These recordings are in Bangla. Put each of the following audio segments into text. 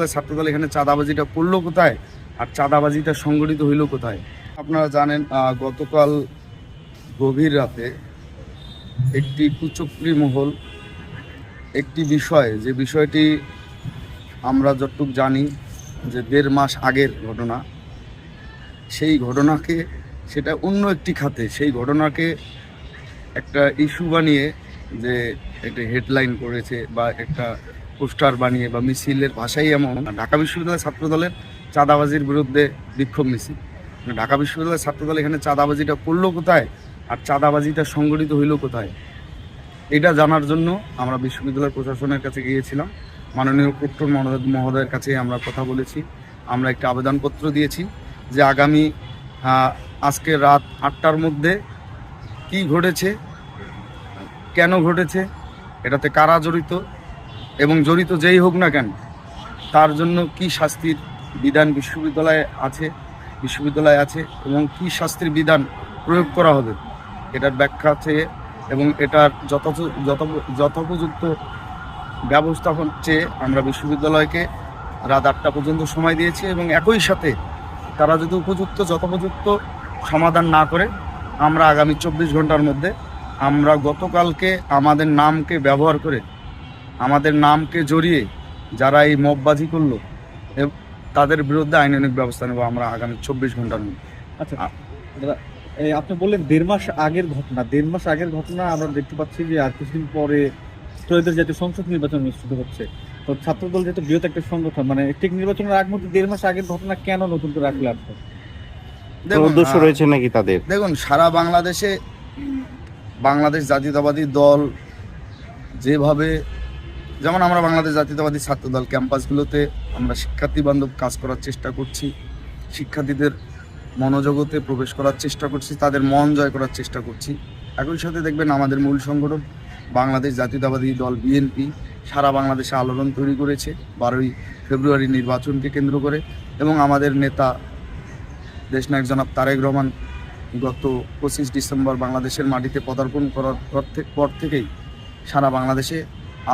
বিশ্ববিদ্যালয়ের ছাত্রদল এখানে চাঁদাবাজিটা করল কোথায়? আর চাঁদাবাজিটা সংগঠিত হইল কোথায়? আপনারা জানেন গতকাল গভীর রাতে একটি কুচক্রি মহল, একটি বিষয়, যে বিষয়টি আমরা যতটুক জানি যে দেড় মাস আগের ঘটনা, সেই ঘটনাকে, সেটা অন্য একটি খাতে, সেই ঘটনাকে একটা ইস্যু বানিয়ে যে একটা হেডলাইন করেছে বা একটা পোস্টার বানিয়ে বা মিছিলের ভাষাই এমন ঢাকা বিশ্ববিদ্যালয়ের ছাত্রদলের চাঁদাবাজির বিরুদ্ধে বিক্ষোভ মিছিল। ঢাকা বিশ্ববিদ্যালয়ের ছাত্রদল এখানে চাঁদাবাজিটা করল কোথায়? আর চাঁদাবাজিটা সংগঠিত হইল কোথায়? এটা জানার জন্য আমরা বিশ্ববিদ্যালয় প্রশাসনের কাছে গিয়েছিলাম। মাননীয় প্রক্টর মহোদয়- মহোদয়ের কাছে আমরা কথা বলেছি। আমরা একটা আবেদনপত্র দিয়েছি যে আগামী আজকে রাত আটটার মধ্যে কি ঘটেছে? কেন ঘটেছে? এটাতে কারা জড়িত? এবং জড়িত যেই হোক না কেন, তার জন্য কি শাস্তির বিধান বিশ্ববিদ্যালয়ে আছে বিশ্ববিদ্যালয়ে আছে এবং কি শাস্তির বিধান প্রয়োগ করা হবে, এটার ব্যাখ্যা চেয়ে এবং এটার যথ যথ যথোপযুক্ত ব্যবস্থাপন চেয়ে আমরা বিশ্ববিদ্যালয়কে রাত আটটা পর্যন্ত সময় দিয়েছি এবং একই সাথে তারা যদি উপযুক্ত, যথোপযুক্ত সমাধান না করে, আমরা আগামী চব্বিশ ঘণ্টার মধ্যে আমরা গতকালকে আমাদের নামকে ব্যবহার করে আমাদের নামকে জড়িয়ে যারা এই মববাজি করল এব- তাদের বিরুদ্ধে আইনানুক ব্যবস্থা নেব আমরা আগামী চব্বিশ ঘণ্টার মধ্যে। আচ্ছা দাদা এই আপনি বললেন দেড় মাস আগের ঘটনা দেড় মাস আগের ঘটনা আমরা দেখতে পাচ্ছি যে আর কিছুদিন পরে ত্রয়োদশ জাতীয় সংসদ নির্বাচন অনুষ্ঠিত হচ্ছে। তো ছাত্রদল যেহেতু বৃহৎ একটা সংগঠন মানে ঠিক নির্বাচনের আগ মুহূর্তে দেড় মাস আগের ঘটনা কেন নতুন করে রাখলে আপনি দেখুন, উদ্দেশ্য রয়েছে নাকি তাদের? দেখুন সারা বাংলাদেশে বাংলাদেশ জাতীয়তাবাদী দল যেভাবে যেমন আমরা বাংলাদেশ জাতীয়তাবাদী ছাত্রদল ক্যাম্পাসগুলোতে আমরা শিক্ষার্থী বান্ধব কাজ করার চেষ্টা করছি, শিক্ষার্থীদের মনোজগতে প্রবেশ করার চেষ্টা করছি, তাদের মন জয় করার চেষ্টা করছি। একই সাথে দেখবেন আমাদের মূল সংগঠন বাংলাদেশ জাতীয়তাবাদী দল বিএনপি সারা বাংলাদেশে আলোড়ন তৈরি করেছে, বারোই ফেব্রুয়ারি নির্বাচনকে কেন্দ্র করে। এবং আমাদের নেতা দেশনায়ক জনাব তারেক রহমান গত পঁচিশ ডিসেম্বর বাংলাদেশের মাটিতে পদার্পণ করার পর থেকেই সারা বাংলাদেশে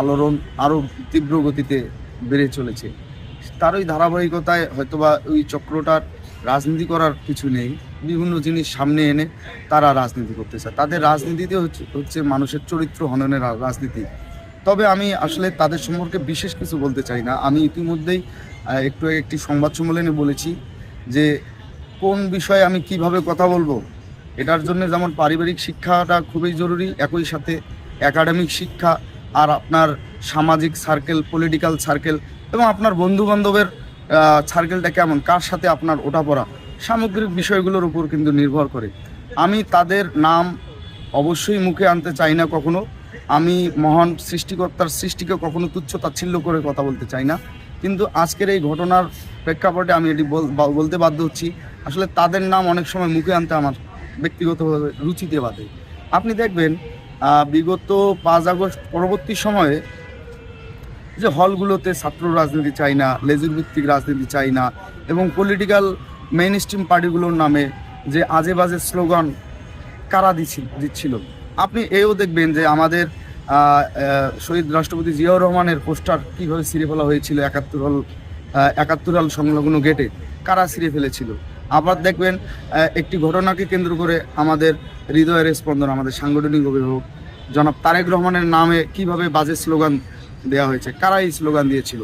আলোড়ন আরও তীব্র গতিতে বেড়ে চলেছে। তার ওই ধারাবাহিকতায় হয়তোবা ওই চক্রটার রাজনীতি করার কিছু নেই। বিভিন্ন জিনিস সামনে এনে তারা রাজনীতি করতে চায়। তাদের রাজনীতিতে হচ্ছে মানুষের চরিত্র হননের রাজনীতি। তবে আমি আসলে তাদের সম্পর্কে বিশেষ কিছু বলতে চাই না। আমি ইতিমধ্যেই একটু একটি সংবাদ সম্মেলনে বলেছি যে কোন বিষয়ে আমি কীভাবে কথা বলব, এটার জন্য যেমন পারিবারিক শিক্ষাটা খুবই জরুরি, একই সাথে একাডেমিক শিক্ষা আর আপনার সামাজিক সার্কেল পলিটিক্যাল সার্কেল এবং আপনার বন্ধু বান্ধবের সার্কেলটা কেমন? কার সাথে আপনার ওঠাপড়া? সামগ্রিক বিষয়গুলোর উপর কিন্তু নির্ভর করে। আমি তাদের নাম অবশ্যই মুখে আনতে চাই না কখনো। আমি মহান সৃষ্টিকর্তার সৃষ্টিকে কখনো তুচ্ছ তাচ্ছিল্য করে কথা বলতে চাই না। কিন্তু আজকের এই ঘটনার প্রেক্ষাপটে আমি এটি বল- বলতে বাধ্য হচ্ছি। আসলে তাদের নাম অনেক সময় মুখে আনতে আমার ব্যক্তিগতভাবে রুচিতে বাধে। আপনি দেখবেন বিগত পাঁচ আগস্ট পরবর্তী সময়ে যে হলগুলোতে ছাত্র রাজনীতি চাই না লেজুর ভিত্তিক রাজনীতি চাই না, এবং পলিটিক্যাল মেইন স্ট্রিম পার্টিগুলোর নামে যে আজে বাজে স্লোগান কারা দিচ্ছিল দিচ্ছিল। আপনি এও দেখবেন যে আমাদের শহীদ রাষ্ট্রপতি জিয়াউর রহমানের পোস্টার কীভাবে ছিঁড়ে ফেলা হয়েছিল একাত্তর হল একাত্তর হল সংলগ্ন গেটে কারা ছিঁড়ে ফেলেছিল? আবার দেখবেন একটি ঘটনাকে কেন্দ্র করে আমাদের হৃদয়ের স্পন্দন আমাদের সাংগঠনিক অভিভাবক। জনাব তারেক রহমানের নামে কীভাবে বাজে স্লোগান দেওয়া হয়েছে? কারা এই স্লোগান দিয়েছিল?